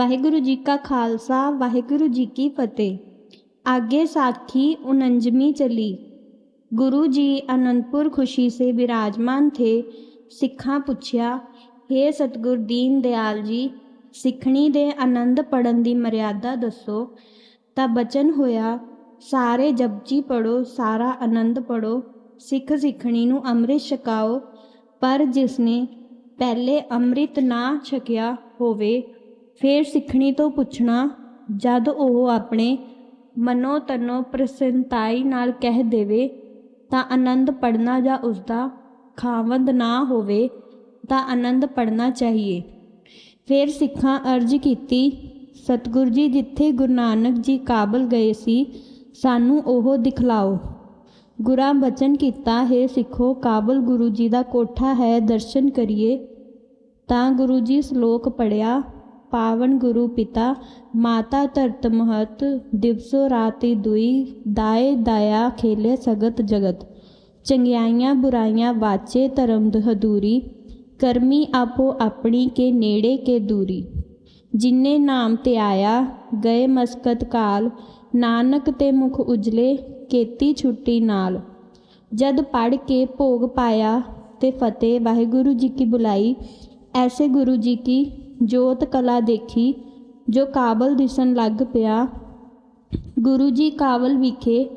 ਵਾਹਿਗੁਰੂ ਜੀ ਕਾ ਖਾਲਸਾ, ਵਾਹਿਗੁਰੂ ਜੀ ਕੀ ਫਤਿਹ। ਆਗੇ ਸਾਖੀ 49ਵੀਂ ਚਲੀ। ਗੁਰੂ ਜੀ ਅਨੰਦਪੁਰ ਖੁਸ਼ੀ ਸੇ ਬਿਰਾਜਮਾਨ ਥੇ। ਸਿੱਖਾਂ ਪੁੱਛਿਆ हे ਸਤਗੁਰ ਦੀਨ ਦਿਆਲ ਜੀ, ਸਿੱਖਣੀ ਦੇ ਆਨੰਦ ਪੜਨ ਦੀ ਮਰਿਆਦਾ ਦੱਸੋ। ਤਾਂ ਬਚਨ ਹੋਇਆ, ਸਾਰੇ ਜਪਜੀ ਪੜੋ ਸਾਰਾ ਆਨੰਦ ਪੜੋ ਸਿੱਖ ਸਿੱਖਣੀ ਨੂੰ ਅੰਮ੍ਰਿਤ ਛਕਾਓ। ਪਰ ਜਿਸਨੇ ਪਹਿਲੇ ਅੰਮ੍ਰਿਤ ਨਾ ਛਕਿਆ ਹੋਵੇ ਫਿਰ ਸਿੱਖਣੀ ਤੋਂ ਪੁੱਛਣਾ, ਜਦ ਉਹ ਆਪਣੇ ਮਨੋ ਤਨੋ ਪ੍ਰਸੰਨਤਾਈ ਨਾਲ ਕਹਿ ਦੇਵੇ, ਤਾਂ ਆਨੰਦ ਪੜਨਾ ਜਾਂ ਉਸਦਾ ਖਾਵੰਦ ਨਾ ਹੋਵੇ, ਤਾਂ ਆਨੰਦ ਪੜਨਾ ਚਾਹੀਏ। ਫਿਰ ਸਿੱਖਾਂ ਅਰਜ਼ ਕੀਤੀ, ਸਤਿਗੁਰ ਜੀ, ਜਿੱਥੇ ਗੁਰੂ ਨਾਨਕ ਜੀ ਕਾਬਲ ਗਏ ਸੀ, ਸਾਨੂੰ ਉਹ ਦਿਖਲਾਓ। ਗੁਰਾਂ ਬਚਨ ਕੀਤਾ, ਹੈ ਸਿੱਖੋ, ਕਾਬਲ ਗੁਰੂ ਜੀ ਦਾ ਕੋਠਾ ਹੈ, ਦਰਸ਼ਨ ਕਰੀਏ। ਤਾਂ ਗੁਰੂ ਜੀ ਸ਼ਲੋਕ ਪੜਿਆ ਪਾਵਨ ਗੁਰੂ ਪਿਤਾ, ਮਾਤਾ ਧਰਤ ਮਹਤ, ਦਿਵਸੋ ਰਾਤੀ ਦੁਈ, ਦਾਏ ਦਾਇਆ ਖੇਲੇ ਸਗਤ ਜਗਤ। ਚੰਗਿਆਈਆਂ ਬੁਰਾਈਆਂ ਵਾਚੇ ਧਰਮ ਹਦੂਰੀ ਕਰਮੀ ਆਪੋ ਆਪਣੀ ਕੇ ਨੇੜੇ ਕੇ ਦੂਰੀ। ਜਿਨੇ ਨਾਮ ਤੇ ਆਇਆ, ਗਏ ਮਸਕਤ ਕਾਲ, ਨਾਨਕ ਤੇ ਮੁਖ ਉਜਲੇ, ਕੀਤੀ ਛੁੱਟੀ ਨਾਲ। ਜਦ ਪੜ ਕੇ ਭੋਗ ਪਾਇਆ ਤੇ ਫਤਿਹ, ਵਾਹਿਗੁਰੂ ਜੀ ਕੀ ਬੁਲਾਈ, ਐਸੇ ਗੁਰੂ ਜੀ ਕੀ ਜੋਤ ਕਲਾ ਦੇਖੀ, ਜੋ ਕਾਬਲ ਦਿਸਣ ਲੱਗ ਪਿਆ। ਗੁਰੂ ਜੀ ਕਾਬਲ ਵਿਖੇ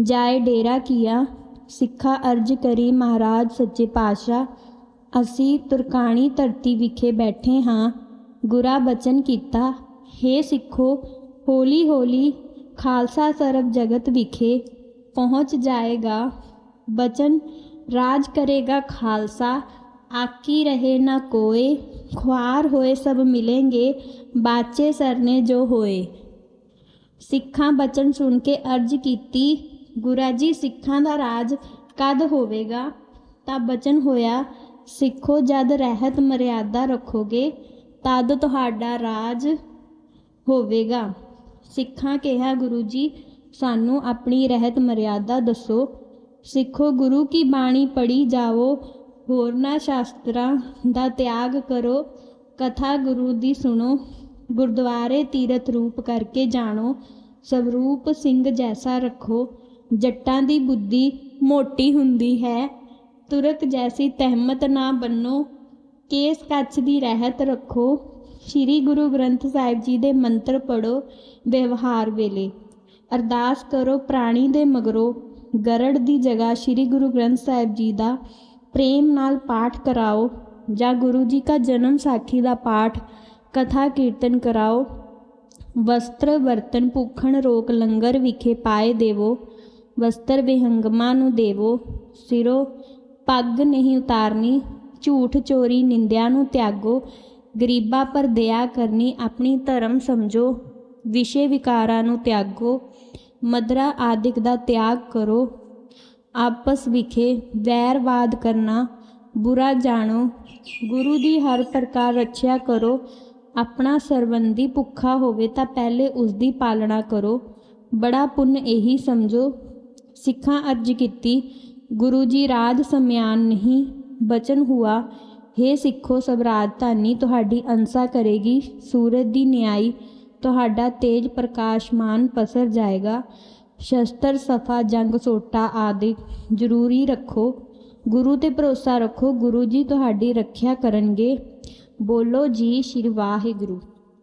ਜਾਏ ਡੇਰਾ ਕੀਆ, ਸਿੱਖਾ ਅਰਜ ਕਰੀ ਮਹਾਰਾਜ ਸੱਚੇ ਪਾਤਸ਼ਾਹ। ਅਸੀਂ ਤੁਰਕਾਣੀ ਧਰਤੀ ਵਿਖੇ ਬੈਠੇ ਹਾਂ, ਗੁਰਾ ਬਚਨ ਕੀਤਾ हे ਸਿੱਖੋ, ਹੌਲੀ ਹੌਲੀ ਖਾਲਸਾ ਸਰਬ ਜਗਤ ਵਿਖੇ ਪਹੁੰਚ ਜਾਏਗਾ। ਬਚਨ ਰਾਜ ਕਰੇਗਾ ਖਾਲਸਾ ਆਕੀ ਰਹੇ ਨਾ ਕੋਏ, ਖੁਆਰ ਹੋਏ ਸਭ ਮਿਲेंगे ਬਾਚੇ ਸਰਨੇ ਜੋ ਹੋਏ। ਸਿੱਖਾਂ ਬਚਨ ਸੁਣ ਕੇ ਅਰਜ ਕੀਤੀ, ਗੁਰਾ ਜੀ ਸਿੱਖਾਂ ਦਾ ਰਾਜ ਕਦ ਹੋਵੇਗਾ? ਤਾਂ ਬਚਨ ਹੋਇਆ, ਸਿੱਖੋ ਜਦ ਰਹਿਤ ਮਰਿਆਦਾ ਰੱਖੋਗੇ, ਤਦ ਤੁਹਾਡਾ ਰਾਜ ਹੋਵੇਗਾ। ਸਿੱਖਾਂ ਕਿਹਾ, ਗੁਰੂ ਜੀ, ਸਾਨੂੰ ਆਪਣੀ ਰਹਿਤ ਮਰਿਆਦਾ ਦੱਸੋ। ਸਿੱਖੋ, ਗੁਰੂ ਕੀ ਬਾਣੀ ਪੜੀ ਜਾਵੋ ਹੋਰਨਾਂ ਸ਼ਾਸਤਰਾਂ ਦਾ ਤਿਆਗ ਕਰੋ, ਕਥਾ ਗੁਰੂ ਦੀ ਸੁਣੋ, ਗੁਰਦੁਆਰੇ ਤੀਰਥ ਰੂਪ ਕਰਕੇ ਜਾਣੋ, ਸਵਰੂਪ ਸਿੰਘ ਜੈਸਾ ਰੱਖੋ, ਜੱਟਾਂ ਦੀ ਬੁੱਧੀ ਮੋਟੀ ਹੁੰਦੀ ਹੈ, ਤੁਰਕ ਜੈਸੀ ਤਹਿਮਤ ਨਾ ਬੰਨੋ, ਕੇਸ ਕੱਚ ਦੀ ਰਹਿਤ ਰੱਖੋ, ਸ੍ਰੀ ਗੁਰੂ ਗ੍ਰੰਥ ਸਾਹਿਬ ਜੀ ਦੇ ਮੰਤਰ ਪੜੋ ਵਿਵਹਾਰ ਵੇਲੇ। ਅਰਦਾਸ ਕਰੋ ਪ੍ਰਾਣੀ ਦੇ ਮਗਰੋਂ, ਗਰੜ ਦੀ ਜਗ੍ਹਾ ਸ੍ਰੀ ਗੁਰੂ ਗ੍ਰੰਥ ਸਾਹਿਬ ਜੀ ਦਾ ਪ੍ਰੇਮ ਨਾਲ ਪਾਠ ਕਰਾਓ, ਜਾਂ ਗੁਰੂ ਜੀ ਦਾ ਜਨਮ ਸਾਖੀ ਦਾ ਪਾਠ, ਕਥਾ ਕੀਰਤਨ ਕਰਾਓ, ਵਸਤਰ ਬਰਤਨ ਭੁੱਖਣ ਰੋਕ ਲੰਗਰ ਵਿਖੇ ਪਾਏ ਦੇਵੋ, ਵਸਤਰ ਵਿਹੰਗਮਾ ਨੂੰ ਦੇਵੋ, ਸਿਰੋ, ਪੱਗ ਨਹੀਂ ਉਤਾਰਨੀ, ਝੂਠ ਚੋਰੀ ਨਿੰਦਿਆ ਨੂੰ ਤਿਆਗੋ, ਗਰੀਬਾਂ ਪਰ ਦਇਆ ਕਰਨੀ ਆਪਣੀ ਧਰਮ ਸਮਝੋ, ਵਿਸ਼ੇ ਵਿਕਾਰਾਂ ਨੂੰ ਤਿਆਗੋ, ਮਦਰਾ ਆਦਿਕ ਦਾ ਤਿਆਗ ਕਰੋ ਆਪਸ ਵਿਖੇ ਵੈਰਵਾਦ ਕਰਨਾ, ਬੁਰਾ ਜਾਣੋ। ਗੁਰੂ ਦੀ ਹਰ ਪ੍ਰਕਾਰ ਰੱਖਿਆ ਕਰੋ। ਆਪਣਾ ਸਰਬੰਧੀ ਭੁੱਖਾ ਹੋਵੇ ਤਾਂ ਪਹਿਲੇ ਉਸ ਦੀ ਪਾਲਣਾ ਕਰੋ। ਬੜਾ ਪੁੰਨ ਇਹੀ ਸਮਝੋ। ਸਿੱਖਾਂ ਅਰਜ ਕੀਤੀ, ਗੁਰੂ ਜੀ ਰਾਜ ਸਮਿਆਨ ਨਹੀਂ, ਬਚਨ ਹੁਆ। हे ਸਿੱਖੋ ਸਭ ਰਾਜਧਾਨੀ, ਤੁਹਾਡੀ ਅੰਸਾ ਕਰੇਗੀ। ਸੂਰਜ ਦੀ ਨਿਆਈ, ਤੁਹਾਡਾ ਤੇਜ ਪ੍ਰਕਾਸ਼ਮਾਨ ਪਸਰ ਜਾਏਗਾ। ਸ਼ਸਤਰ, ਸਫਾ, ਜੰਗ, ਸੋਟਾ ਆਦਿ ਜ਼ਰੂਰੀ ਰੱਖੋ। ਗੁਰੂ ਤੇ ਭਰੋਸਾ ਰੱਖੋ, ਗੁਰੂ ਜੀ ਤੁਹਾਡੀ ਰੱਖਿਆ ਕਰਨਗੇ। ਬੋਲੋ ਜੀ, ਸ਼੍ਰੀ ਵਾਹਿਗੁਰੂ।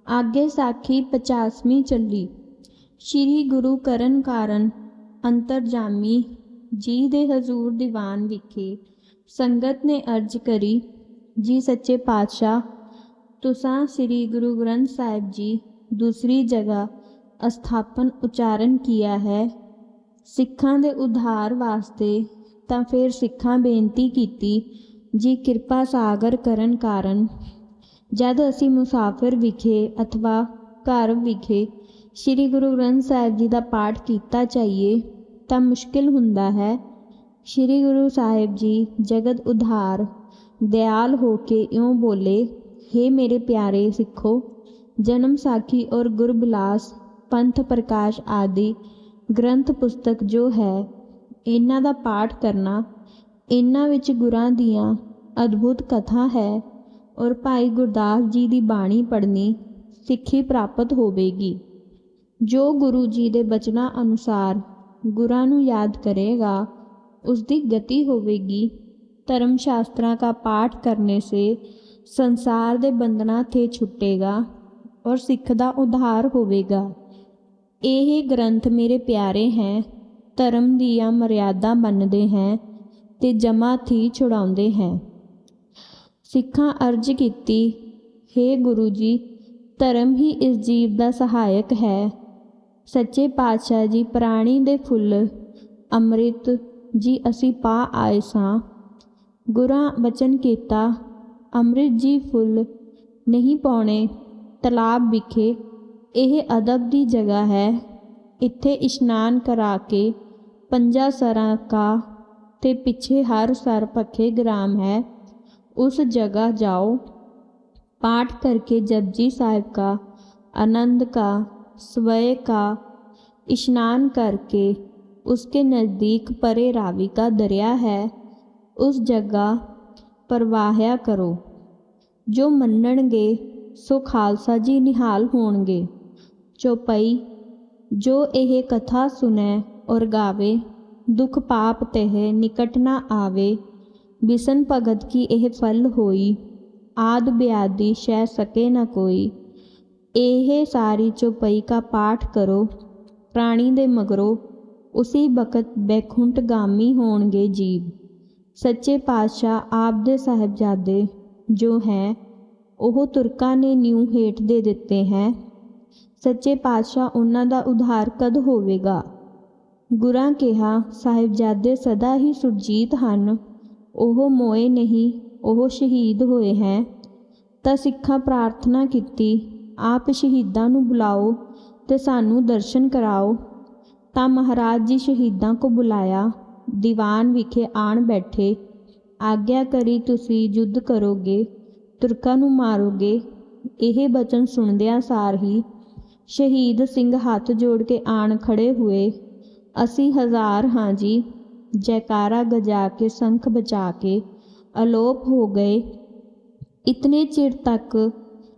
ਆਗੇ ਸਾਖੀ 50ਵੀਂ ਚੱਲੀ। ਸ਼੍ਰੀ ਗੁਰੂ ਕਰਨ ਕਾਰਨ ਅੰਤਰਜਾਮੀ ਜੀ ਦੇ ਹਜ਼ੂਰ ਦੀਵਾਨ ਵਿਖੇ ਸੰਗਤ ਨੇ ਅਰਜ ਕਰੀ, ਜੀ ਸੱਚੇ ਪਾਤਸ਼ਾਹ, ਤੁਸਾਂ ਸ੍ਰੀ ਗੁਰੂ ਗ੍ਰੰਥ ਸਾਹਿਬ ਜੀ, ਦੂਸਰੀ ਜਗ੍ਹਾ ਅਸਥਾਪਨ ਉਚਾਰਨ ਕੀਆ ਹੈ। ਸਿੱਖਾਂ ਦੇ ਉਧਾਰ ਵਾਸਤੇ ਤਾਂ ਫਿਰ ਸਿੱਖਾਂ ਬੇਨਤੀ ਕੀਤੀ, ਜੀ ਕਿਰਪਾ ਸਾਗਰ ਕਰਨ ਕਾਰਨ, ਜਦ ਅਸੀਂ ਮੁਸਾਫਿਰ ਵਿਖੇ ਅਥਵਾ ਘਰ ਵਿਖੇ ਸ੍ਰੀ ਗੁਰੂ ਗ੍ਰੰਥ ਸਾਹਿਬ ਜੀ ਦਾ ਪਾਠ ਕੀਤਾ ਚਾਹੀਏ ਤਾਂ ਮੁਸ਼ਕਿਲ ਹੁੰਦਾ ਹੈ। ਸ੍ਰੀ ਗੁਰੂ ਸਾਹਿਬ ਜੀ ਜਗਤ ਉਧਾਰ, ਦਿਆਲ ਹੋ ਕੇ ਇਉਂ ਬੋਲੇ हे ਮੇਰੇ ਪਿਆਰੇ ਸਿੱਖੋ, ਜਨਮ ਸਾਖੀ ਔਰ ਗੁਰਬਿਲਾਸ ਪੰਥ ਪ੍ਰਕਾਸ਼ ਆਦਿ ਗ੍ਰੰਥ ਪੁਸਤਕ ਜੋ ਹੈ ਇਹਨਾਂ ਦਾ ਪਾਠ ਕਰਨਾ ਇਹਨਾਂ ਵਿੱਚ ਗੁਰਾਂ ਦੀਆਂ ਅਦਭੁਤ ਕਥਾ ਹੈ ਔਰ ਭਾਈ ਗੁਰਦਾਸ ਜੀ ਦੀ ਬਾਣੀ ਪੜ੍ਹਨੀ ਸਿੱਖੀ ਪ੍ਰਾਪਤ ਹੋਵੇਗੀ ਜੋ ਗੁਰੂ ਜੀ ਦੇ ਬਚਨਾਂ ਅਨੁਸਾਰ ਗੁਰਾਂ ਨੂੰ ਯਾਦ ਕਰੇਗਾ ਉਸ ਦੀ ਗਤੀ ਹੋਵੇਗੀ ਧਰਮ शास्त्रा का पाठ करने से ਸੰਸਾਰ ਦੇ ਬੰਧਨਾਂ ਤੇ ਛੁੱਟੇਗਾ ਔਰ ਸਿੱਖ ਦਾ ਉਧਾਰ ਹੋਵੇਗਾ ਇਹ ਗ੍ਰੰਥ ਮੇਰੇ ਪਿਆਰੇ ਹੈ, ਧਰਮ ਦੀਆਂ ਮਰਿਆਦਾ ਮੰਨਦੇ ਹੈ ਤੇ ਜਮਾਥੀ ਛੁਡਾਉਂਦੇ ਹੈ। ਸਿੱਖਾਂ ਅਰਜ਼ ਕੀਤੀ, ਹੇ ਗੁਰੂ ਜੀ, ਧਰਮ ਹੀ ਇਸ ਜੀਵ ਦਾ ਸਹਾਇਕ ਹੈ। ਸੱਚੇ ਪਾਤਸ਼ਾਹ ਜੀ, ਪ੍ਰਾਣੀ ਦੇ ਫੁੱਲ, ਅੰਮ੍ਰਿਤ ਜੀ ਅਸੀਂ ਪਾ ਆਏ ਸਾਂ। ਗੁਰਾਂ ਬਚਨ ਕੀਤਾ, ਅੰਮ੍ਰਿਤ ਜੀ ਫੁੱਲ ਨਹੀਂ ਪਾਉਣੇ, ਤਲਾਬ ਵਿਖੇ ਇਹ ਅਦਬ ਦੀ ਜਗ੍ਹਾ ਹੈ ਇੱਥੇ ਇਸ਼ਨਾਨ ਕਰਾ ਕੇ ਪੰਜਾ ਸਰਾਂ ਕਾ ਤੇ ਪਿੱਛੇ ਹਰ ਸਰ ਪੱਖੇ ਗ੍ਰਾਮ ਹੈ उस जगह जाओ पाठ करके जपजी साहिब का आनंद का स्वय का स्नान करके उसके नज़दीक परे रावी का दरिया है उस जगह प्रवाहिया करो जो ਮੰਨਣਗੇ ਸੋ ਖਾਲਸਾ ਜੀ ਨਿਹਾਲ ਹੋਣਗੇ ਚੌਪਈ ਜੋ ਇਹ ਕਥਾ ਸੁਨੈ ਔਰ ਗਾਵੇ, ਦੁਖ ਪਾਪ ਤਹਿ ਨਿਕਟ ਨਾ ਆਵੇ, ਬਿਸਨ ਭਗਤ ਕੀ ਇਹ ਫਲ ਹੋਈ, ਆਦ ਬਿਆਦੀ ਸ਼ਹਿ ਸਕੇ ਨਾ ਕੋਈ। ਇਹ ਸਾਰੀ ਚੌਪਈ ਕਾ ਪਾਠ ਕਰੋ, ਪ੍ਰਾਣੀ ਦੇ ਮਗਰੋਂ ਉਸੇ ਬਖਤ ਬੈਖੁੰਟ ਗਾਮੀ ਹੋਣਗੇ ਜੀਵ। ਸੱਚੇ ਪਾਤਸ਼ਾਹ ਆਪ ਦੇ ਸਾਹਿਬਜ਼ਾਦੇ ਜੋ ਹੈ, ਉਹ ਤੁਰਕਾਂ ਨੇ ਨਿਊ ਹੇਠ ਦੇ ਦਿੱਤੇ ਹੈ। ਸੱਚੇ ਪਾਤਸ਼ਾਹ ਉਹਨਾਂ ਦਾ ਉਧਾਰ ਕਦ ਹੋਵੇਗਾ? ਗੁਰਾਂ ਕਿਹਾ, ਸਾਹਿਬਜ਼ਾਦੇ ਸਦਾ ਹੀ ਸੁਰਜੀਤ ਹਨ। ਉਹ ਮੋਏ ਨਹੀਂ, ਉਹ ਸ਼ਹੀਦ ਹੋਏ ਹੈ। ਤਾਂ ਸਿੱਖਾਂ ਪ੍ਰਾਰਥਨਾ ਕੀਤੀ, ਆਪ ਸ਼ਹੀਦਾਂ ਨੂੰ ਬੁਲਾਓ ਤੇ ਸਾਨੂੰ ਦਰਸ਼ਨ ਕਰਾਓ। ਤਾਂ ਮਹਾਰਾਜ ਜੀ ਸ਼ਹੀਦਾਂ ਕੋ ਬੁਲਾਇਆ, ਦੀਵਾਨ ਵਿਖੇ ਆਣ ਬੈਠੇ। ਆਗਿਆ ਕਰੀ ਤੁਸੀਂ ਯੁੱਧ ਕਰੋਗੇ, ਤੁਰਕਾਂ ਨੂੰ ਮਾਰੋਗੇ। ਇਹ ਬਚਨ ਸੁਣਦਿਆਂ ਸਾਰ ਹੀ ਸ਼ਹੀਦ ਸਿੰਘ ਹੱਥ ਜੋੜ ਕੇ ਆਣ ਖੜੇ ਹੋਏ। ਅਸੀਂ ਹਜ਼ਾਰ ਹਾਂ ਜੀ, ਜੈਕਾਰਾ ਗਜਾ ਕੇ, ਸੰਖ ਬਚਾ ਕੇ, ਅਲੋਪ ਹੋ ਗਏ। ਇਤਨੇ ਚਿਰ ਤੱਕ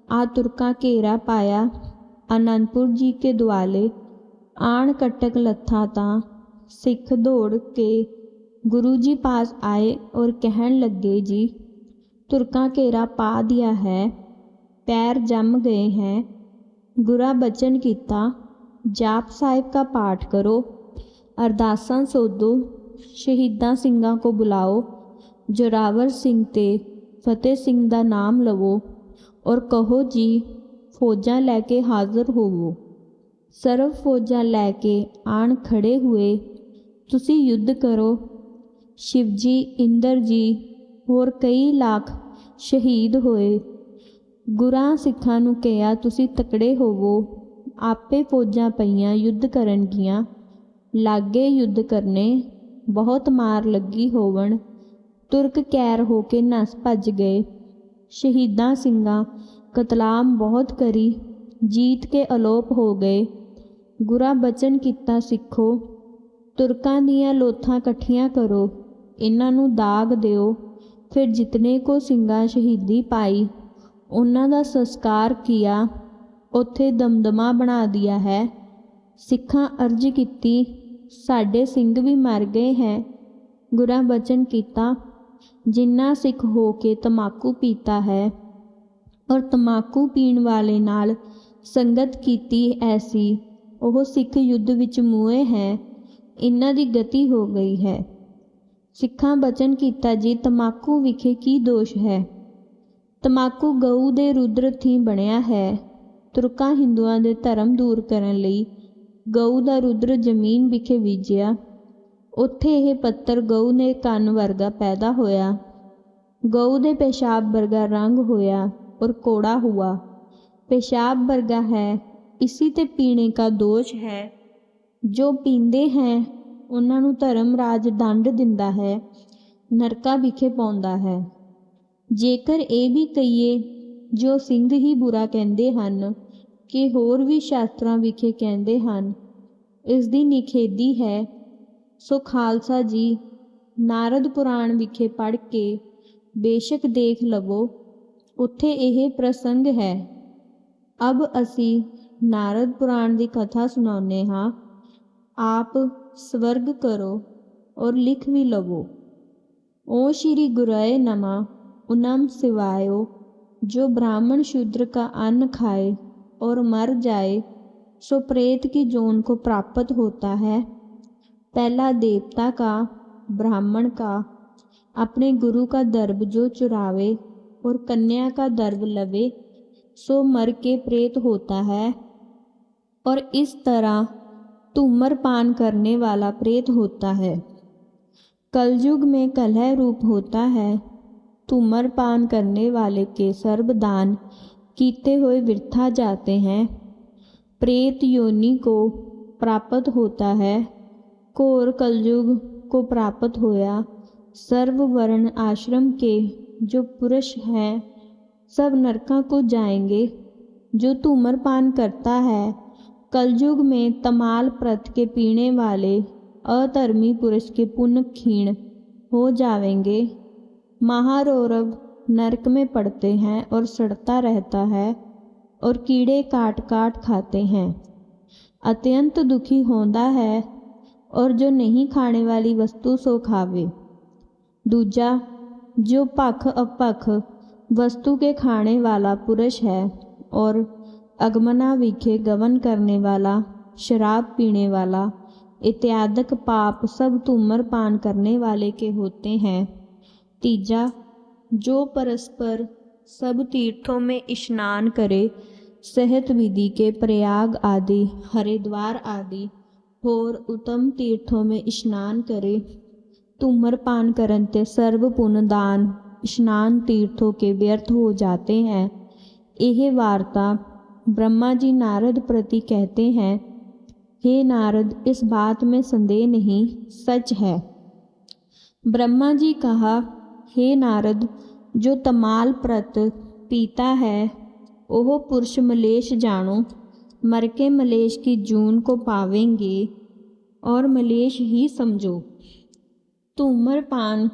ਆ ਤੁਰਕਾਂ ਘੇਰਾ ਪਾਇਆ, ਅਨੰਦਪੁਰ ਜੀ ਕੇ ਦੁਆਲੇ। ਆਣ ਕਟਕ ਲੱਥਾ ਤਾਂ, ਸਿੱਖ ਦੌੜ ਕੇ ਗੁਰੂ ਜੀ ਪਾਸ ਆਏ ਔਰ ਕਹਿਣ ਲੱਗੇ ਜੀ, ਤੁਰਕਾ ਘੇਰਾ ਪਾ ਦਿਆ ਹੈ, ਪੈਰ ਜੰਮ ਗਏ ਹੈ गुरा बचन किता जाप साहिब का पाठ करो अरदासा सोधो शहीदा ਸਿੰਘਾਂ को बुलाओ जोरावर सिंह ते ਫਤਿਹ ਸਿੰਘ ਦਾ ਨਾਮ ਲਵੋ ਔਰ ਕਹੋ ਜੀ ਫੌਜਾਂ ਲੈ ਕੇ ਹਾਜ਼ਰ ਹੋਵੋ ਸਰਵ ਫੌਜਾਂ ਲੈ ਕੇ ਆਣ ਖੜੇ ਹੋਏ ਤੁਸੀਂ ਯੁੱਧ ਕਰੋ ਸ਼ਿਵ ਜੀ ਇੰਦਰ ਜੀ ਹੋਰ ਕਈ ਲੱਖ ਸ਼ਹੀਦ ਹੋਏ ਗੁਰਾਂ ਸਿੱਖਾਂ ਨੂੰ ਕਿਹਾ, ਤੁਸੀਂ ਤਕੜੇ ਹੋਵੋ। ਆਪੇ ਫੌਜਾਂ ਪਈਆਂ, ਯੁੱਧ ਕਰਨਗੀਆਂ ਲਾਗੇ ਯੁੱਧ ਕਰਨੇ, ਬਹੁਤ ਮਾਰ ਲੱਗੀ ਹੋਵਣ। ਤੁਰਕ ਕੈਰ ਹੋ ਕੇ ਨਸ ਭੱਜ ਗਏ। ਸ਼ਹੀਦਾਂ ਸਿੰਘਾਂ ਕਤਲਾਮ ਬਹੁਤ ਕਰੀ। ਜੀਤ ਕੇ ਅਲੋਪ ਹੋ ਗਏ। ਗੁਰਾ ਬਚਨ ਕੀਤਾ, ਸਿੱਖੋ। ਤੁਰਕਾਂ ਦੀਆਂ ਲੋਥਾਂ ਇਕੱਠੀਆਂ ਕਰੋ। ਇਹਨਾਂ ਨੂੰ ਦਾਗ ਦਿਓ। ਫਿਰ ਜਿਤਨੇ ਕੋ ਸਿੰਘਾਂ ਸ਼ਹੀਦੀ ਪਾਈ ਉਹਨਾਂ ਦਾ ਸੰਸਕਾਰ ਕੀਆ, ਉੱਥੇ ਦਮਦਮਾ ਬਣਾ ਦਿਆ ਹੈ। ਸਿੱਖਾਂ ਅਰਜ਼ ਕੀਤੀ, ਸਾਡੇ ਸਿੰਘ ਵੀ ਮਰ ਗਏ ਹੈ। ਗੁਰਾਂ ਬਚਨ ਕੀਤਾ, ਜਿੰਨਾ ਸਿੱਖ ਹੋ ਕੇ ਤਮਾਕੂ ਪੀਤਾ ਹੈ ਔਰ ਤਮਾਕੂ ਪੀਣ ਵਾਲੇ ਨਾਲ ਸੰਗਤ ਕੀਤੀ ਐਸੀ, ਉਹ ਸਿੱਖ ਯੁੱਧ ਵਿੱਚ ਮੂਏ ਹੈ, ਇਹਨਾਂ ਦੀ ਗਤੀ ਹੋ ਗਈ ਹੈ। ਸਿੱਖਾਂ ਬਚਨ ਕੀਤਾ, ਜੀ, ਤਮਾਕੂ ਵਿਖੇ ਕੀ ਦੋਸ਼ ਹੈ? ਤਮਾਕੂ ਗਊ ਦੇ ਰੁਦਰ ਥੀ ਬਣਿਆ ਹੈ ਤੁਰਕਾਂ ਹਿੰਦੂਆਂ ਦੇ ਧਰਮ ਦੂਰ ਕਰਨ ਲਈ ਗਊ ਦਾ ਰੁਦਰ ਜ਼ਮੀਨ ਵਿਖੇ ਬੀਜਿਆ ਉੱਥੇ ਇਹ ਪੱਤਰ ਗਊ ਨੇ ਕੰਨ ਵਰਗਾ ਪੈਦਾ ਹੋਇਆ ਗਊ ਦੇ पेशाब ਵਰਗਾ ਰੰਗ ਹੋਇਆ और कोड़ा हुआ पेशाब वर्गा है इसी ਤੇ ਪੀਣੇ का ਦੋਸ਼ ਹੈ ਜੋ ਪੀਂਦੇ ਹੈ ਉਹਨਾਂ ਨੂੰ ਧਰਮ ਰਾਜ ਦੰਡ ਦਿੰਦਾ ਹੈ ਨਰਕਾ ਵਿਖੇ ਪਾਉਂਦਾ ਹੈ ਜੇਕਰ ਇਹ ਵੀ ਕਹੀਏ, ਜੋ ਸਿੰਘ ਹੀ ਬੁਰਾ ਕਹਿੰਦੇ ਹਨ, ਕਿ ਹੋਰ ਵੀ ਸ਼ਾਸਤਰਾਂ ਵਿਖੇ ਕਹਿੰਦੇ ਹਨ, ਇਸ ਦੀ ਨਿਖੇਧੀ ਹੈ। ਸੋ ਖਾਲਸਾ ਜੀ, ਨਾਰਦ ਪੁਰਾਣ ਵਿਖੇ ਪੜ੍ਹ ਕੇ ਬੇਸ਼ੱਕ ਦੇਖ ਲਵੋ, ਉੱਥੇ ਇਹ ਪ੍ਰਸੰਗ ਹੈ। ਅਬ ਅਸੀਂ ਨਾਰਦ ਪੁਰਾਣ ਦੀ ਕਥਾ ਸੁਣਾਉਂਦੇ ਹਾਂ। ਆਪ ਸਵਰਗ ਕਰੋ ਔਰ ਲਿਖ ਵੀ ਲਵੋ। ਓ ਸ਼੍ਰੀ ਗੁਰਏ ਨਮਾ। उनम सिवायो, जो ब्राह्मण शूद्र का अन्न खाए और मर जाए, सो प्रेत की जोन को प्राप्त होता है। पहला देवता का, ब्राह्मण का, अपने गुरु का दर्भ जो चुरावे और कन्या का दर्भ लवे, सो मर के प्रेत होता है। और इस तरह धूम्रपान करने वाला प्रेत होता है। कलयुग में कलह रूप होता है। धूम्रपान करने वाले के सर्वदान कीते हुए वृथा जाते हैं। प्रेत योनि को प्राप्त होता है। घोर कलयुग को प्राप्त होया। सर्ववर्ण आश्रम के जो पुरुष हैं, सब नरका को जाएँगे। जो धूम्रपान करता है, कलयुग में तमाल प्रत के पीने वाले अधर्मी पुरुष के पुण्य क्षीण हो जावेंगे महारौरव नरक में पड़ते हैं और सड़ता रहता है और कीड़े काट काट खाते हैं। अत्यंत दुखी होता है और जो नहीं खाने वाली वस्तु सो खावे। दूजा, जो पख अपख वस्तु के खाने वाला पुरुष है और अगमना विखे गवन करने वाला, शराब पीने वाला, इत्यादक पाप सब धूम्रपान करने वाले के होते हैं। तीजा जो परस्पर सब तीर्थों में स्नान करे, सहत विधि के प्रयाग आदि, हरिद्वार आदि और उत्तम तीर्थों में स्नान करे। धूम्रपान करन ते सर्व दान स्नान तीर्थों के व्यर्थ हो जाते हैं। यह वार्ता ब्रह्मा जी नारद प्रति कहते हैं, हे नारद, इस बात में संदेह नहीं, सच है। ब्रह्मा जी कहा हे नारद, जो तमाल प्रत पीता है, ओह पुरुष मलेश जानो मर के मलेश की जून को पावेंगे और मलेश ही समझो। धूम्रपान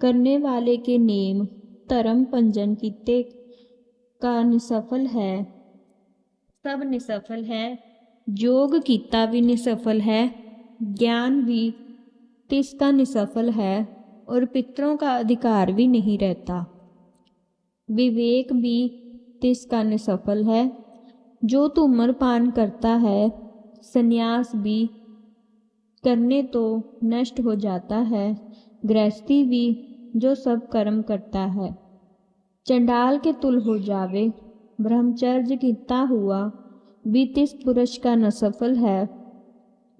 करने वाले के नेम, धर्म पंजन किते का निसफल है। सब निसफल है योग किता भी निसफल है, ज्ञान भी तिसका निसफल है। और पितरों का अधिकार भी नहीं रहता। विवेक भी तिसका निसफल है। जो धूम्रपान करता है, संन्यास भी करने तो नष्ट हो जाता है, गृहस्थी भी जो सब कर्म करता है। चंडाल के तुल हो जावे, ब्रह्मचर्य किता हुआ भी तिस पुरुष का न सफल है।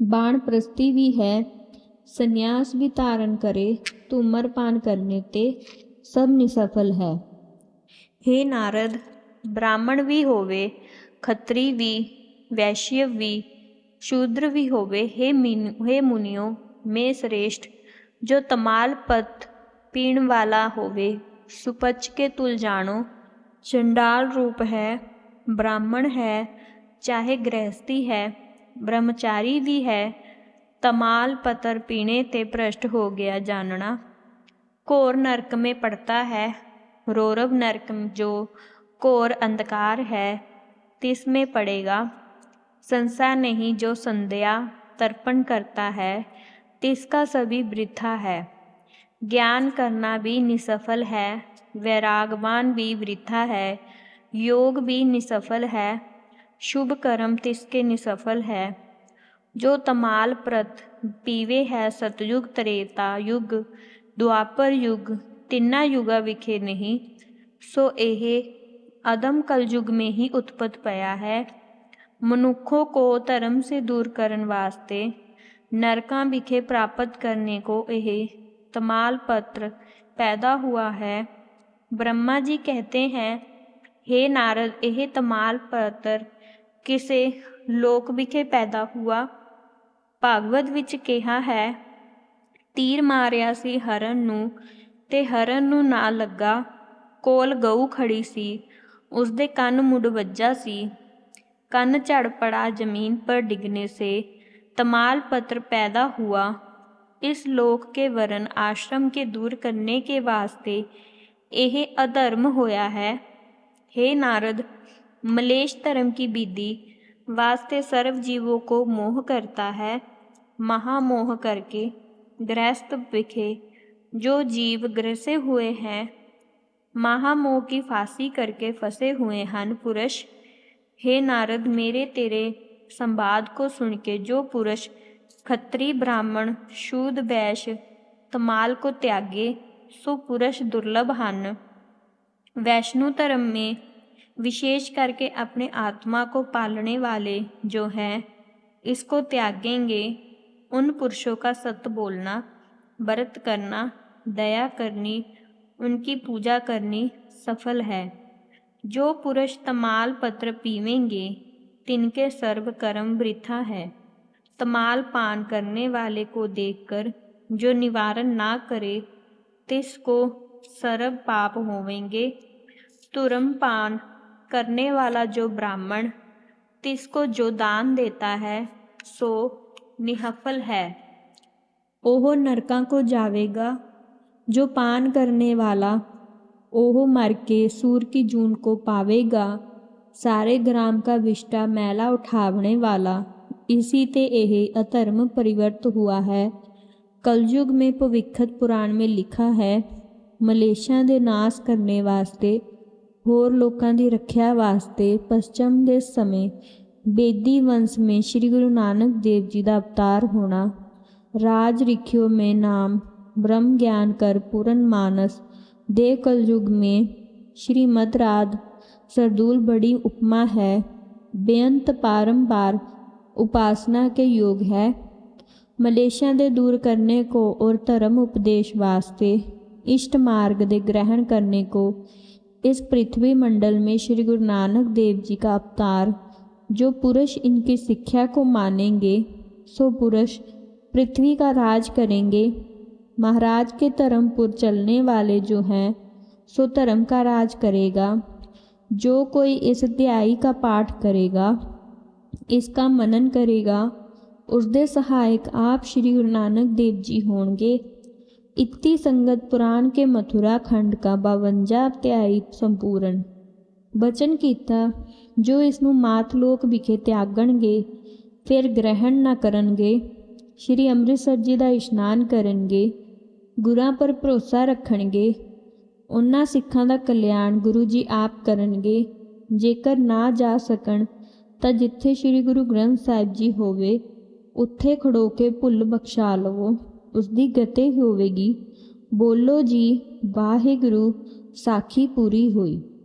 बाण प्रस्ति भी है, संन्यास भी धारण करे धूम्रपान करने ते सब निसफल है। हे नारद, ब्राह्मण भी होवे, खत्री भी, वैश्य भी, शूद्र भी होवे, हे मीन, हे मुनियो, में श्रेष्ठ, जो तमाल पत पीण वाला होवे, सुपच के तुल जानो चंडाल रूप है, ब्राह्मण है, चाहे गृहस्थी है, ब्रह्मचारी भी है तमाल पतर पीने ते भ्रष्ट हो गया जानना। घोर नरक में पड़ता है रौरव नरक जो घोर अंधकार है, तिस में पड़ेगा। संसार नहीं जो संध्या तर्पण करता है, तिसका सभी वृथा है। ज्ञान करना भी निसफल है, वैरागवान भी वृथा है, योग भी निसफल है, शुभ कर्म तिसके निसफल है। जो तमाल प्रत पीवे है सतयुग त्रेता युग द्वापर युग तिन्ना युगा विखे नहीं सो ਇਹ अदम कलयुग में ही उत्पत्त पया है मनुखों को धर्म से दूर करन वास्ते नरका विखे प्राप्त करने को यह तमाल पत्र पैदा हुआ है ब्रह्मा जी कहते हैं हे नारद यह तमाल पत्र ਕਿਸੇ ਲੋਕ ਵਿਖੇ ਪੈਦਾ ਹੁਆ ਭਾਗਵਤ ਵਿੱਚ ਕਿਹਾ ਹੈ ਤੀਰ ਮਾਰਿਆ ਸੀ ਹਰਨ ਨੂੰ ਤੇ ਹਰਨ ਨੂੰ ਨਾ ਲੱਗਾ ਕੋਲ ਗਊ ਖੜੀ ਸੀ ਉਸ ਦੇ ਕੰਨ ਮੁੜ ਵੱਜਾ ਸੀ ਕੰਨ ਝੜ ਪੜਾ ਜ਼ਮੀਨ पर डिगने से तमाल पत्र पैदा हुआ इस लोक के वरण आश्रम के दूर करने के वास्ते ਇਹ ਅਧਰਮ ਹੋਇਆ ਹੈ हे नारद मलेश धर्म की विधि वास्ते सर्व जीवों को मोह करता है महामोह करके गृहस्थ विखे जो जीव ग्रसे हुए हैं, महामोह की फांसी करके फंसे हुए हन पुरुष। हे नारद, मेरे तेरे संवाद को सुन के जो पुरुष खत्री ब्राह्मण शूद वैश्य, तमाल को त्यागे, सो पुरुष दुर्लभ हन। वैष्णु धर्म में विशेष करके अपने आत्मा को पालने वाले जो हैं, इसको त्यागेंगे। उन पुरुषों का सत्य बोलना, व्रत करना, दया करनी, उनकी पूजा करनी सफल है। जो पुरुष तमाल पत्र पीवेंगे, तिनके सर्व कर्म वृथा है। तमाल पान करने वाले को देखकर जो निवारण ना करे तिसको सर्व पाप होवेंगे। तुरम पान करने वाला जो ब्राह्मण तिसको जो दान देता है, सो निहफल है ਉਹ ਨਰਕਾਂ ਕੋ ਜਾਵੇਗਾ ਜੋ ਪਾਨ ਕਰਨੇ ਵਾਲਾ ਉਹ ਮਰ ਕੇ सूर की जून को पावेगा सारे ग्राम का विष्टा मैला उठावने वाला इसी ते यह अधर्म परिवर्त हुआ है कलयुग में भविखत पुराण में लिखा है ਮਲੇਸ਼ਾਂ ਦੇ ਨਾਸ ਕਰਨੇ ਵਾਸਤੇ ਹੋਰ ਲੋਕਾਂ ਦੀ ਰੱਖਿਆ ਵਾਸਤੇ ਪਸ਼ਚਮ ਦੇ ਸਮੇਂ बेदी वंश में श्री गुरु नानक देव जी का अवतार होना राज रिखियो में नाम ब्रह्म ज्ञान कर पूर्ण मानस दे कलयुग में श्रीमद राध सरदूल बड़ी उपमा है बेअंत पारंपार उपासना के योग है मलेशिया दे दूर करने को और धर्म उपदेश वास्ते इष्ट मार्ग दे ग्रहण करने को इस पृथ्वी मंडल में श्री गुरु नानक देव जी का अवतार जो पुरुष इनकी शिक्षा को मानेंगे, सो पुरुष पृथ्वी का राज करेंगे। महाराज के धर्म पर चलने वाले जो हैं, सो धर्म का राज करेगा। जो कोई इस अध्याय का पाठ करेगा, इसका मनन करेगा उसके सहायक आप श्री गुरु नानक देव जी होंगे। इतनी संगत पुराण के मथुरा खंड का बावंजा अध्याय संपूर्ण। बचन किया ਜੋ ਇਸ ਨੂੰ ਮਾਤ ਲੋਕ ਵਿਖੇ ਤਿਆਗਣਗੇ, ਫਿਰ ਗ੍ਰਹਿਣ ਨਾ ਕਰਨਗੇ, ਸ਼੍ਰੀ ਅੰਮ੍ਰਿਤਸਰ ਜੀ ਦਾ ਇਸ਼ਨਾਨ ਕਰਨਗੇ, ਗੁਰਾਂ ਪਰ ਭਰੋਸਾ ਰੱਖਣਗੇ, ਉਹਨਾਂ ਸਿੱਖਾਂ ਦਾ ਕਲਿਆਣ ਗੁਰੂ ਜੀ ਆਪ ਕਰਨਗੇ, ਜੇਕਰ ਨਾ ਜਾ ਸਕਣ, ਤਾਂ ਜਿੱਥੇ ਸ਼੍ਰੀ ਗੁਰੂ ਗ੍ਰੰਥ ਸਾਹਿਬ ਜੀ ਹੋਵੇ, ਉੱਥੇ ਖੜੋ ਕੇ ਭੁੱਲ ਬਖਸ਼ਾ ਲਵੋ ਉਸ ਦੀ ਗਤੇ ਹੋਵੇਗੀ, ਬੋਲੋ ਜੀ, ਵਾਹਿਗੁਰੂ, ਸਾਖੀ ਪੂਰੀ ਹੋਈ।